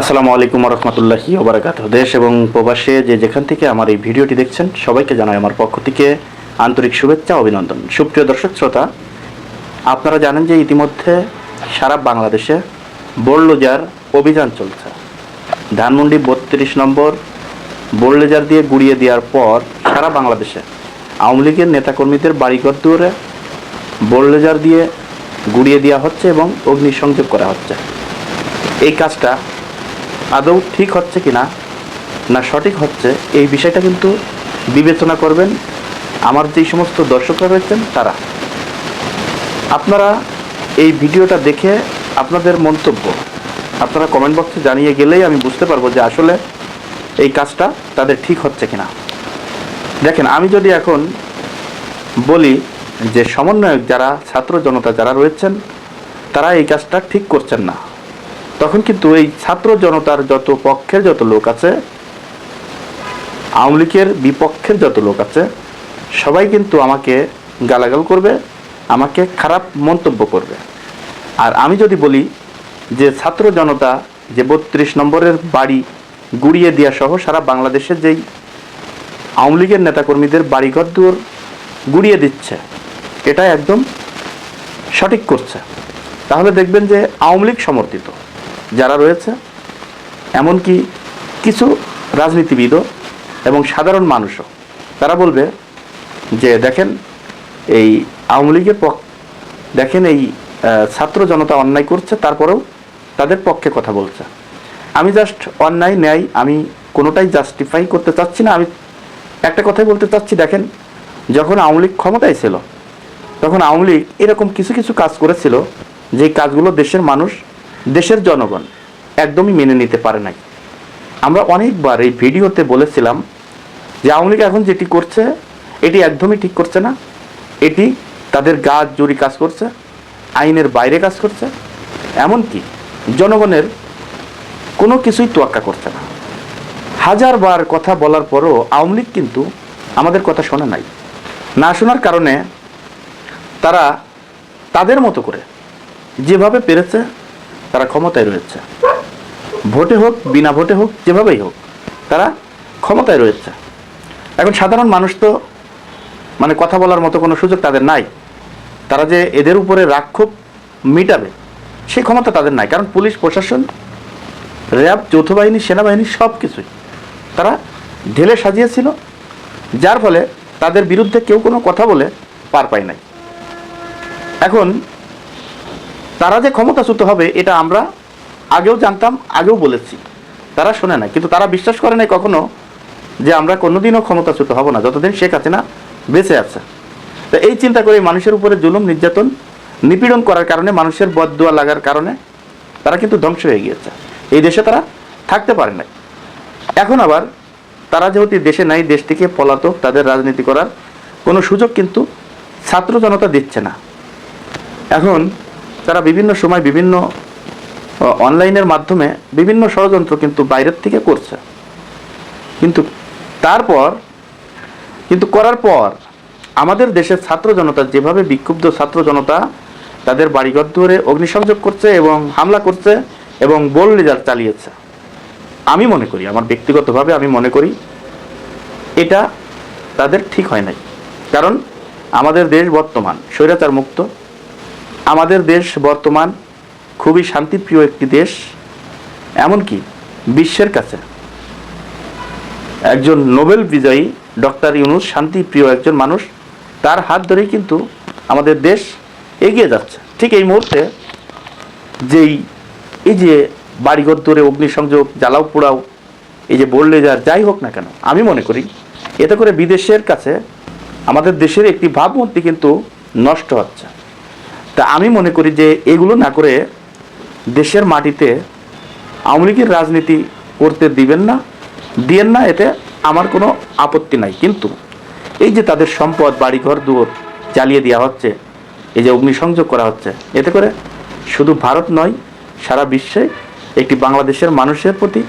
আসসালামু আলাইকুম রহমতুল্লাহি ওবরাকাত দেশ এবং প্রবাসে যে যেখান থেকে আমার এই ভিডিওটি দেখছেন, সবাইকে জানাই আমার পক্ষ থেকে আন্তরিক শুভেচ্ছা, অভিনন্দন। সুপ্রিয় দর্শক, শ্রোতা, আপনারা জানেন যে ইতিমধ্যে সারা বাংলাদেশে বোরলোজার অভিযান চলছে। ধানমন্ডি বত্রিশ নম্বর বোরলেজার দিয়ে গুড়িয়ে দেওয়ার পর সারা বাংলাদেশে আওয়ামী লীগের নেতাকর্মীদের বাড়িঘর দুয়ারে বোরলেজার দিয়ে গুড়িয়ে দেওয়া হচ্ছে এবং অগ্নিসংযোগ করা হচ্ছে। এই কাজটা আদৌ ঠিক হচ্ছে কি না না সঠিক হচ্ছে, এই বিষয়টা কিন্তু বিবেচনা করবেন। আমার যেই সমস্ত দর্শকরা রয়েছেন, তারা। আপনারা এই ভিডিওটা দেখে আপনাদের মন্তব্য, আপনারা কমেন্ট বক্সে জানিয়ে গেলেই আমি বুঝতে পারব যে আসলে এই কাজটা তাদের ঠিক হচ্ছে কিনা। দেখেন, আমি যদি এখন বলি যে সমন্বয়ক যারা, ছাত্র জনতা যারা রয়েছেন, তারা এই কাজটা ঠিক করছেন না। তখন কিন্তু এই ছাত্র জনতার যত পক্ষের যত লোক আছে, আওয়ামী লীগের বিপক্ষের যত লোক আছে, সবাই কিন্তু আমাকে গালাগাল করবে, আমাকে খারাপ মন্তব্য করবে। আর আমি যদি বলি যে ছাত্র জনতা যে বত্রিশ নম্বরের বাড়ি গুড়িয়ে দেওয়া সহ সারা বাংলাদেশের যেই আওয়ামী লীগের নেতাকর্মীদের বাড়িঘর দুয়ার গুড়িয়ে দিচ্ছে এটা একদম সঠিক করছে। তাহলে দেখবেন যে আওয়ামী লীগ সমর্থিত। যারা রয়েছে, এমনকি কিছু রাজনীতিবিদও এবং সাধারণ মানুষও। তারা বলবে যে, দেখেন, এই আওয়ামী লীগের পক্ষ দেখেন এই ছাত্র জনতা অন্যায় করছে, তারপরেও তাদের পক্ষে কথা বলছে। আমি জাস্ট অন্যায়, ন্যায়, আমি কোনোটাই জাস্টিফাই করতে চাচ্ছি না। আমি একটা কথাই বলতে চাচ্ছি, দেখেন, যখন আওয়ামী লীগ ক্ষমতায় ছিল, তখন আওয়ামী লীগ এরকম কিছু কিছু কাজ করেছিল যে কাজগুলো দেশের মানুষ দেশের জনগণ একদমই মেনে নিতে পারে নাই। আমরা অনেকবার এই ভিডিওতে বলেছিলাম যে আওয়ামী লীগ এখন যেটি করছে, এটি একদমই ঠিক করছে না। এটি তাদের গাছ জুড়ি কাজ করছে, আইনের বাইরে কাজ করছে, এমনকি জনগণের কোনো কিছুই তোয়াক্কা করছে না। হাজারবার কথা বলার পরও আওয়ামী লীগ কিন্তু আমাদের কথা শোনে নাই। না শোনার কারণে তারা তাদের মতো করে যেভাবে পেরেছে তারা ক্ষমতায় রয়েছে। ভোটে হোক, বিনা ভোটে হোক, যেভাবেই হোক, তারা ক্ষমতায় রয়েছে। এখন সাধারণ মানুষ তো মানে কথা বলার মতো কোনো সুযোগ তাদের নাই। তারা যে এদের উপরে রাক্ষোভ মিটাবে, সেই ক্ষমতা তাদের নাই। কারণ পুলিশ, প্রশাসন, র্যাব, যৌথ বাহিনী, সেনাবাহিনী সব কিছুই তারা ঢেলে সাজিয়েছিল, যার ফলে তাদের বিরুদ্ধে কেউ কোনো কথা বলে পার পায় নাই। এখন তারা যে ক্ষমতাচ্যুত হবে, এটা আমরা আগেও জানতাম, আগেও বলেছি। তারা শোনে না কিন্তু তারা বিশ্বাস করে নাই কখনো যে আমরা কোনোদিনও ক্ষমতাচ্যুত হব না। যতদিন শেখ হাসিনা বেঁচে আছে। তো এই চিন্তা করে মানুষের উপরে জুলুম, নির্যাতন, নিপীড়ন করার কারণে, মানুষের বদদুয়া লাগার কারণে তারা কিন্তু ধ্বংস হয়ে গিয়েছে। এই দেশে তারা থাকতে পারে নাই। এখন আবার তারা যেহেতু দেশে নাই দেশ থেকে পলাতক, তাদের রাজনীতি করার কোনো সুযোগ কিন্তু ছাত্র জনতা দিচ্ছে না। এখন তারা বিভিন্ন সময় বিভিন্ন অনলাইনের মাধ্যমে বিভিন্ন ষড়যন্ত্র কিন্তু বাইরের থেকে করছে। কিন্তু তারপর, কিন্তু করার পর আমাদের দেশের ছাত্র জনতা যেভাবে বিক্ষুব্ধ ছাত্র জনতা তাদের বাড়িঘর ধরে অগ্নিসংযোগ করছে এবং হামলা করছে এবং বোল রেজাল্ট চালিয়েছে। আমি মনে করি, আমার ব্যক্তিগতভাবে আমি মনে করি, এটা তাদের ঠিক হয় নাই। কারণ আমাদের দেশ বর্তমান স্বৈরাচার মুক্ত আমাদের দেশ বর্তমান খুবই শান্তিপ্রিয় একটি দেশ, এমনকি বিশ্বের কাছে। একজন নোবেল বিজয়ী ডক্টর ইউনুস শান্তিপ্রিয় একজন মানুষ, তার হাত ধরেই কিন্তু আমাদের দেশ এগিয়ে যাচ্ছে। ঠিক এই মুহূর্তে যেই, এই যে বাড়িঘর ধরে অগ্নিসংযোগ, জ্বালাও পোড়াও, এই যে বললে যার যাই হোক না কেন, আমি মনে করি এতে করে বিদেশের কাছে আমাদের দেশের একটি ভাবমূর্তি কিন্তু নষ্ট হচ্ছে। তা আমি মনে করি যে এগুলো না করে দেশের মাটিতে আওয়ামী লীগের রাজনীতি করতে দিবেন না, দিয়েন না, এতে আমার কোনো আপত্তি নাই। কিন্তু এই যে তাদের সম্পদ, বাড়িঘর, দুয়ার জ্বালিয়ে দেওয়া হচ্ছে, এই যে অগ্নিসংযোগ করা হচ্ছে, এতে করে শুধু ভারত নয়, সারা বিশ্বে একটি বাংলাদেশের মানুষের প্রতি,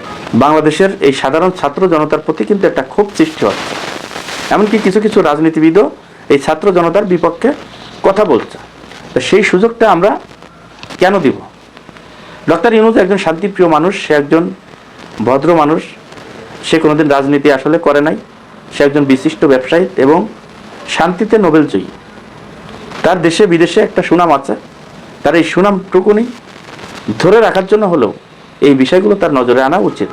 বাংলাদেশের এই সাধারণ ছাত্র জনতার প্রতি কিন্তু একটা ক্ষোভ সৃষ্টি হচ্ছে। এমনকি কিছু কিছু রাজনীতিবিদও এই ছাত্র জনতার বিপক্ষে কথা বলছে। তো সেই সুযোগটা আমরা কেন দিব? ডক্টর ইউনুস একজন শান্তিপ্রিয় মানুষ, সে একজন ভদ্র মানুষ। সে কোনোদিন রাজনীতি আসলে করে নাই। সে একজন বিশিষ্ট ব্যবসায়ী এবং শান্তিতে নোবেল জয়ী তার দেশে বিদেশে একটা সুনাম আছে। তার এই সুনামটুকুনি ধরে রাখার জন্য হলেও এই বিষয়গুলো তার নজরে আনা উচিত।